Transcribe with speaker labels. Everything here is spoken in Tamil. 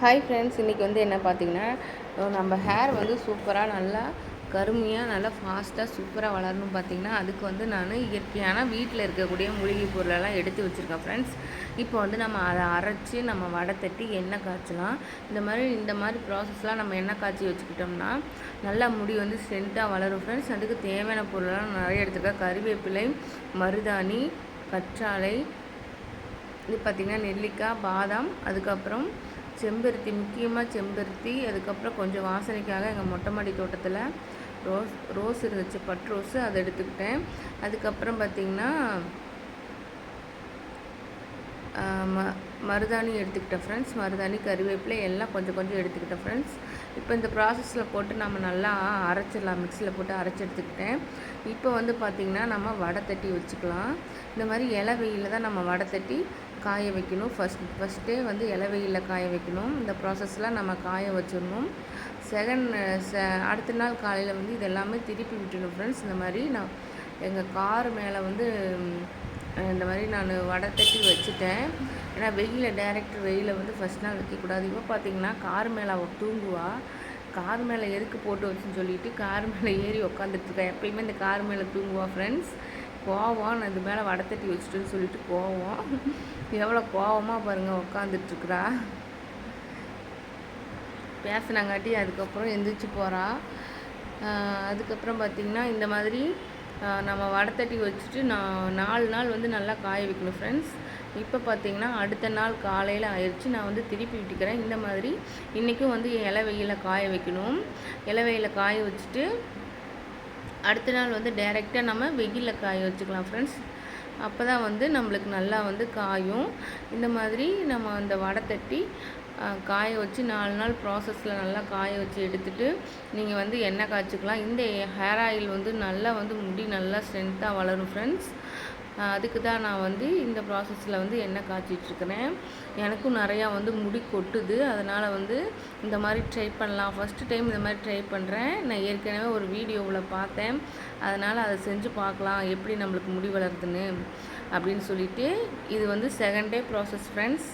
Speaker 1: ஹாய் ஃப்ரெண்ட்ஸ் இன்றைக்கி வந்து என்ன பார்த்தீங்கன்னா நம்ம ஹேர் வந்து சூப்பராக நல்லா கருமையாக நல்லா ஃபாஸ்ட்டாக சூப்பராக வளரணும் பார்த்தீங்கன்னா அதுக்கு வந்து நான் இயற்கையான வீட்டில் இருக்கக்கூடிய மூலிகை பொருளெல்லாம் எடுத்து வச்சுருக்கேன் ஃப்ரெண்ட்ஸ் இப்போ வந்து நம்ம அதை அரைச்சி நம்ம வடை தட்டி எண்ணெய் காய்ச்சலாம். இந்த மாதிரி இந்த மாதிரி ப்ராசஸ்லாம் நம்ம எண்ணெய் காய்ச்சி வச்சுக்கிட்டோம்னா நல்லா முடி வந்து ஸ்ட்ரென்த்தாக வளரும் ஃப்ரெண்ட்ஸ் அதுக்கு தேவையான பொருளெல்லாம் நிறைய எடுத்துருக்கேன். கறிவேப்பிலை மருதாணி கற்றாழை இது பார்த்திங்கன்னா நெல்லிக்காய் பாதாம் அதுக்கப்புறம் செம்பருத்தி முக்கியமாக செம்பருத்தி அதுக்கப்புறம் கொஞ்சம் வாசனைக்காக எங்கள் மொட்டை மாடி தோட்டத்தில் ரோஸ் ரோஸ் இருந்துச்சு பட் ரோஸு அதை எடுத்துக்கிட்டேன். அதுக்கப்புறம் பார்த்திங்கன்னா ம மருதாணி எடுத்துக்கிட்டேன் ஃப்ரெண்ட்ஸ் மருதாணி கருவேப்பிலை எல்லாம் கொஞ்சம் கொஞ்சம் எடுத்துக்கிட்டேன் ஃப்ரெண்ட்ஸ் இப்போ இந்த ப்ராசஸில் போட்டு நம்ம நல்லா அரைச்சிடலாம். மிக்சியில் போட்டு அரைச்சி எடுத்துக்கிட்டேன். இப்போ வந்து பார்த்திங்கன்னா நம்ம வடை தட்டி வச்சுக்கலாம். இந்த மாதிரி இலை வெயிலில் தான் நம்ம வடை தட்டி காய வைக்கணும். ஃபஸ்ட் ஃபஸ்ட்டே வந்து இலை வெயிலில் காய வைக்கணும். இந்த ப்ராசஸ்லாம் நம்ம காய வச்சிடணும். செகண்ட் செ அடுத்த நாள் காலையில் வந்து இதெல்லாமே திருப்பி விட்டுணும் ஃப்ரெண்ட்ஸ் இந்த மாதிரி நான் எங்கள் கார் மேலே வந்து இந்த மாதிரி நான் வடை தட்டி வச்சுட்டேன். ஏன்னா வெயிலில் டேரெக்ட் வெயிலில் வந்து ஃபஸ்ட் நாள் வைக்கக்கூடாது இப்போ பார்த்தீங்கன்னா கார் மேலே அவள் தூங்குவா. கார் மேலே எதுக்கு போட்டு வச்சுன்னு சொல்லிட்டு கார் மேலே ஏறி உக்காந்துட்ருக்கேன் எப்பயுமே இந்த கார் மேலே தூங்குவா ஃப்ரெண்ட்ஸ் கோவம். நான் இது மேலே வடை தட்டி வச்சுட்டுன்னு சொல்லிட்டு கோவம். எவ்வளோ கோவமாக பாருங்கள் உக்காந்துட்ருக்குறா பேசினாங்காட்டி அதுக்கப்புறம் எந்திரிச்சு போகிறா அதுக்கப்புறம் பார்த்திங்கன்னா இந்த மாதிரி நம்ம வடை தட்டி வச்சுட்டு நான் நாலு நாள் வந்து நல்லா காய வைக்கணும் ஃப்ரெண்ட்ஸ் இப்போ பார்த்தீங்கன்னா அடுத்த நாள் காலையில் ஆயிடுச்சு நான் வந்து திருப்பி விட்டுக்கிறேன். இந்த மாதிரி இன்றைக்கும் வந்து இலை வெயிலில் காய வைக்கணும். இலை வெயிலில் காய வச்சுட்டு அடுத்த நாள் வந்து டைரெக்டாக நம்ம வெயிலில் காய வச்சுக்கலாம் ஃப்ரெண்ட்ஸ் அப்போ தான் வந்து நம்மளுக்கு நல்லா வந்து காயும். இந்த மாதிரி நம்ம அந்த வடை தட்டி காய வச்சு நாலு நாள் ப்ராசஸில் நல்லா காய வச்சு எடுத்துகிட்டு நீங்கள் வந்து எண்ணெய் காய்ச்சிக்கலாம். இந்த ஹேர் ஆயில் வந்து நல்லா வந்து முடி நல்லா ஸ்ட்ரென்த்தாக வளரும் ஃப்ரெண்ட்ஸ் அதுக்கு தான் நான் வந்து இந்த ப்ராசஸில் வந்து எண்ணெய் காய்ச்சிட்ருக்கிறேன் எனக்கும் நிறையா வந்து முடி கொட்டுது. அதனால் வந்து இந்த மாதிரி ட்ரை பண்ணலாம். ஃபஸ்ட்டு டைம் இந்த மாதிரி ட்ரை பண்ணுறேன் நான் ஏற்கனவே ஒரு வீடியோவில் பார்த்தேன். அதனால் அதை செஞ்சு பார்க்கலாம். எப்படி நம்மளுக்கு முடி வளருதுன்னு அப்படின்னு சொல்லிட்டு இது வந்து செகண்ட் டே ப்ராசஸ் ஃப்ரெண்ட்ஸ்